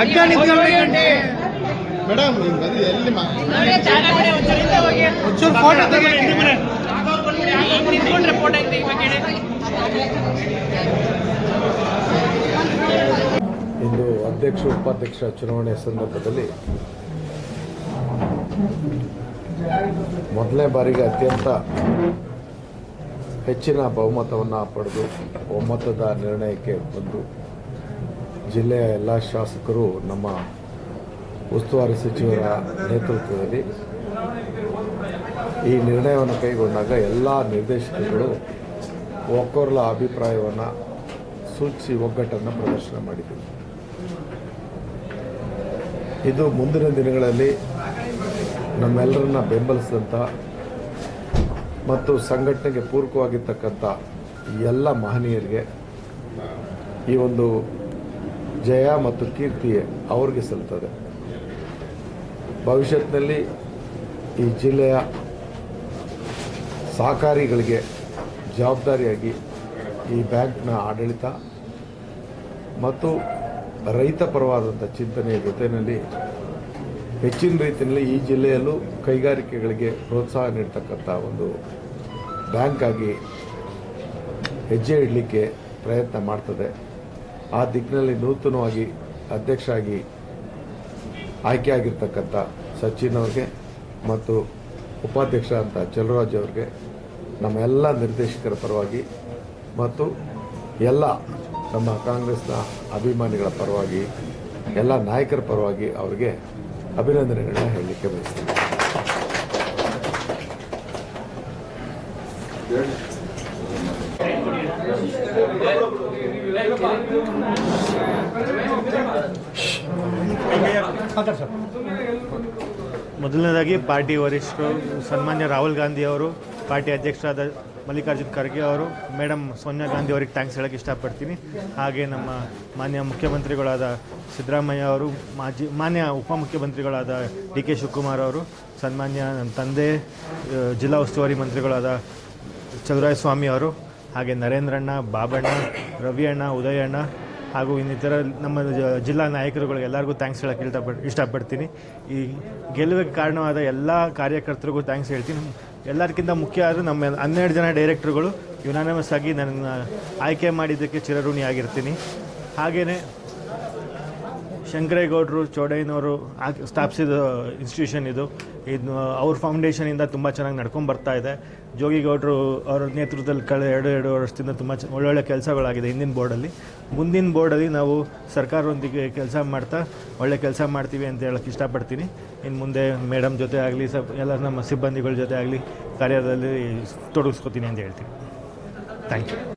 ಅಡ್ಡ ನಿಂತ್ಕೊಂಡ್ರೆ ಮೇಡಮ್ ನಿಮ್ಗೆ ಅದು ಎಲ್ಲಿ ಮಾ ಒಂಚೂರು ಫೋಟೋ ತೆಗಿ ಇಂದು ಅಧ್ಯಕ್ಷ, ಉಪಾಧ್ಯಕ್ಷ ಚುನಾವಣೆ ಸಂದರ್ಭದಲ್ಲಿ ಮೊದಲನೇ ಬಾರಿಗೆ ಅತ್ಯಂತ ಹೆಚ್ಚಿನ ಬಹುಮತವನ್ನು ಪಡೆದು ಒಮ್ಮತದ ನಿರ್ಣಯಕ್ಕೆ ಬಂದು ಜಿಲ್ಲೆಯ ಎಲ್ಲ ಶಾಸಕರು ನಮ್ಮ ಉಸ್ತುವಾರಿ ಸಚಿವರ ನೇತೃತ್ವದಲ್ಲಿ ಈ ನಿರ್ಣಯವನ್ನು ಕೈಗೊಂಡಾಗ ಎಲ್ಲ ನಿರ್ದೇಶಕರುಗಳು ಒಕ್ಕೋರ್ಲ ಅಭಿಪ್ರಾಯವನ್ನು ಸೂಚಿಸಿ ಒಗ್ಗಟ್ಟನ್ನು ಪ್ರದರ್ಶನ ಮಾಡಿದರು. ಇದು ಮುಂದಿನ ದಿನಗಳಲ್ಲಿ ನಮ್ಮೆಲ್ಲರನ್ನ ಬೆಂಬಲಿಸಿದಂಥ ಮತ್ತು ಸಂಘಟನೆಗೆ ಪೂರಕವಾಗಿರ್ತಕ್ಕಂಥ ಎಲ್ಲ ಮಹನೀಯರಿಗೆ ಈ ಒಂದು ಜಯ ಮತ್ತು ಕೀರ್ತಿ ಅವ್ರಿಗೆ ಸಲ್ತದೆ ಭವಿಷ್ಯತ್ತಿನಲ್ಲಿ ಈ ಜಿಲ್ಲೆಯ ಸಹಕಾರಿಗಳಿಗೆ ಜವಾಬ್ದಾರಿಯಾಗಿ ಈ ಬ್ಯಾಂಕ್ನ ಆಡಳಿತ ಮತ್ತು ರೈತ ಪರವಾದಂಥ ಚಿಂತನೆಯ ಜೊತೆಯಲ್ಲಿ ಹೆಚ್ಚಿನ ರೀತಿಯಲ್ಲಿ ಈ ಜಿಲ್ಲೆಯಲ್ಲೂ ಕೈಗಾರಿಕೆಗಳಿಗೆ ಪ್ರೋತ್ಸಾಹ ನೀಡ್ತಕ್ಕಂಥ ಒಂದು ಬ್ಯಾಂಕ್ ಆಗಿ ಹೆಜ್ಜೆ ಇಡಲಿಕ್ಕೆ ಪ್ರಯತ್ನ ಮಾಡ್ತದೆ. ಆ ದಿಕ್ಕಿನಲ್ಲಿ ನೂತನವಾಗಿ ಅಧ್ಯಕ್ಷ ಆಗಿ ಆಯ್ಕೆಯಾಗಿರ್ತಕ್ಕಂಥ ಸಚಿನ್ ಅವ್ರಿಗೆ ಮತ್ತು ಉಪಾಧ್ಯಕ್ಷ ಅಂತ ಚಲರಾಜ್ ಅವ್ರಿಗೆ ನಮ್ಮೆಲ್ಲ ನಿರ್ದೇಶಕರ ಪರವಾಗಿ ಮತ್ತು ಎಲ್ಲ ನಮ್ಮ ಕಾಂಗ್ರೆಸ್ನ ಅಭಿಮಾನಿಗಳ ಪರವಾಗಿ, ಎಲ್ಲ ನಾಯಕರ ಪರವಾಗಿ ಅವರಿಗೆ ಅಭಿನಂದನೆಗಳನ್ನ ಹೇಳಲಿಕ್ಕೆ ಬಯಸ್ತೀನಿ. ಮೊದಲನೇದಾಗಿ ಪಾರ್ಟಿ ವರಿಷ್ಠರು, ಸನ್ಮಾನ್ಯ ರಾಹುಲ್ ಗಾಂಧಿ ಅವರು, ಪಾರ್ಟಿ ಅಧ್ಯಕ್ಷರಾದ ಮಲ್ಲಿಕಾರ್ಜುನ್ ಖರ್ಗೆ ಅವರು. ಮೇಡಮ್ ಸೋನಿಯಾ ಗಾಂಧಿ ಅವರಿಗೆ ಥ್ಯಾಂಕ್ಸ್ ಹೇಳಕ್ಕೆ ಇಷ್ಟಪಡ್ತೀನಿ. ಹಾಗೆ ನಮ್ಮ ಮಾನ್ಯ ಮುಖ್ಯಮಂತ್ರಿಗಳಾದ ಸಿದ್ದರಾಮಯ್ಯ ಅವರು, ಮಾಜಿ ಮಾನ್ಯ ಉಪಮುಖ್ಯಮಂತ್ರಿಗಳಾದ ಡಿ ಕೆ ಶಿವಕುಮಾರ್ ಅವರು, ಸನ್ಮಾನ್ಯ ನನ್ನ ತಂದೆ ಜಿಲ್ಲಾ ಉಸ್ತುವಾರಿ ಮಂತ್ರಿಗಳಾದ ಚಲುರಾಯ ಸ್ವಾಮಿ ಅವರು, ಹಾಗೆ ನರೇಂದ್ರಣ್ಣ, ಬಾಬಣ್ಣ, ರವಿಯಣ್ಣ, ಉದಯಣ್ಣ ಹಾಗೂ ಇನ್ನಿತರ ನಮ್ಮ ಜಿಲ್ಲಾ ನಾಯಕರುಗಳು ಎಲ್ಲರಿಗೂ ಥ್ಯಾಂಕ್ಸ್ ಹೇಳಕ್ಕೆ ಇಷ್ಟಪಡ್ ಇಷ್ಟಪಡ್ತೀನಿ. ಈ ಗೆಲುವಿಗೆ ಕಾರಣವಾದ ಎಲ್ಲ ಕಾರ್ಯಕರ್ತರಿಗೂ ಥ್ಯಾಂಕ್ಸ್ ಹೇಳ್ತೀನಿ. ಎಲ್ಲದಕ್ಕಿಂತ ಮುಖ್ಯ ಆದರೆ ನಮ್ಮ ಹನ್ನೆರಡು ಜನ ಡೈರೆಕ್ಟ್ರುಗಳು ಯುನಾನಮಸ್ ಆಗಿ ನನ್ನ ಆಯ್ಕೆ ಮಾಡಿದ್ದಕ್ಕೆ ಚಿರಋಣಿಯಾಗಿರ್ತೀನಿ. ಹಾಗೆಯೇ ಶಂಕರೇಗೌಡರು, ಚೌಡಯ್ಯನವರು ಸ್ಥಾಪಿಸಿದ ಇನ್ಸ್ಟಿಟ್ಯೂಷನ್ ಇದು. ಇದು ಅವ್ರ ಫೌಂಡೇಶನಿಂದ ತುಂಬ ಚೆನ್ನಾಗಿ ನಡ್ಕೊಂಡು ಬರ್ತಾ ಇದೆ. ಜೋಗಿಗೌಡರು ಅವರ ನೇತೃತ್ವದಲ್ಲಿ ಕಳೆದ ಎರಡು ಎರಡು ವರ್ಷದಿಂದ ತುಂಬ ಒಳ್ಳೊಳ್ಳೆ ಕೆಲಸಗಳಾಗಿದೆ ಹಿಂದಿನ ಬೋರ್ಡಲ್ಲಿ ಮುಂದಿನ ಬೋರ್ಡಲ್ಲಿ ನಾವು ಸರ್ಕಾರದೊಂದಿಗೆ ಕೆಲಸ ಮಾಡ್ತಾ, ಒಳ್ಳೆ ಕೆಲಸ ಮಾಡ್ತೀವಿ ಅಂತ ಹೇಳಕ್ಕೆ ಇಷ್ಟಪಡ್ತೀನಿ. ಇನ್ನು ಮುಂದೆ ಮೇಡಮ್ ಜೊತೆ ಆಗಲಿ ಸಬ್ ಎಲ್ಲ ನಮ್ಮ ಸಿಬ್ಬಂದಿಗಳ ಜೊತೆ ಆಗಲಿ, ಕಾರ್ಯದಲ್ಲಿ ತೊಡಗಿಸ್ಕೊತೀನಿ ಅಂತ ಹೇಳ್ತೀನಿ. Thank you